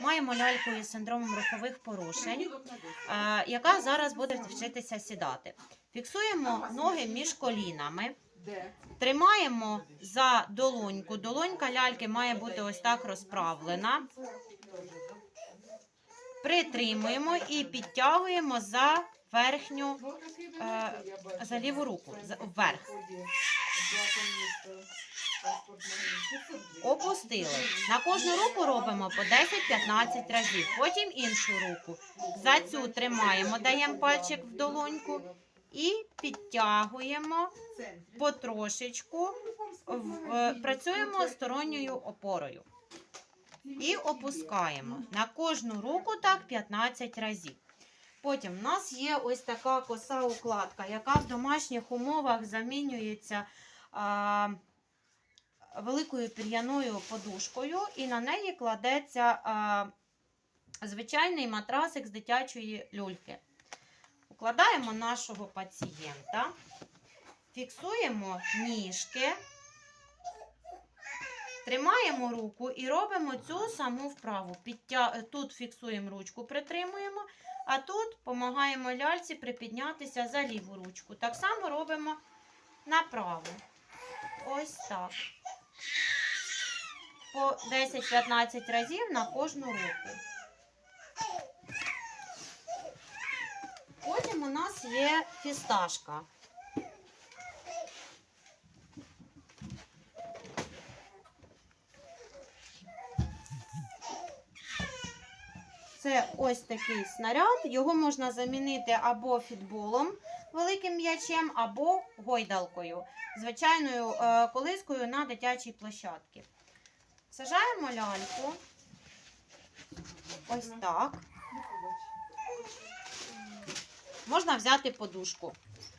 маємо ляльку із синдромом рухових порушень, е, яка зараз буде вчитися сідати. Фіксуємо ноги між колінами. Тримаємо за долоньку. Долонька ляльки має бути ось так розправлена. Притримуємо і підтягуємо за верхню, е, за ліву руку, вверх. Опустили. На кожну руку робимо по 10-15 разів. Потім іншу руку. За цю тримаємо, даємо пальчик в долоньку і підтягуємо потрошечку. Е, Працюємо сторонньою опорою. І опускаємо. На кожну руку так 15 разів. Потім в нас є ось така коса укладка, яка в домашніх умовах замінюється великою пір'яною подушкою, і на неї кладеться звичайний матрасик з дитячої люльки. Укладаємо нашого пацієнта, фіксуємо ніжки, тримаємо руку і робимо цю саму вправу. Тут фіксуємо ручку, притримуємо, а тут допомагаємо ляльці припіднятися за ліву ручку. Так само робимо направо. Ось так. По 10-15 разів на кожну руку. Потім у нас є фісташка. Це ось такий снаряд. Його можна замінити або фітболом, великим м'ячем, або гойдалкою, звичайною е, колискою на дитячій площадці. Сажаємо ляльку. Ось так. Можна взяти подушку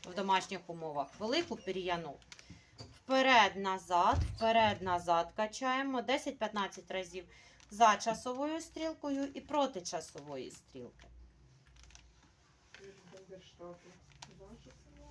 в домашніх умовах, велику пір'яну. Вперед-назад, вперед-назад качаємо 10-15 разів за часовою стрілкою і проти часової стрілки штату. Ваша сім'я.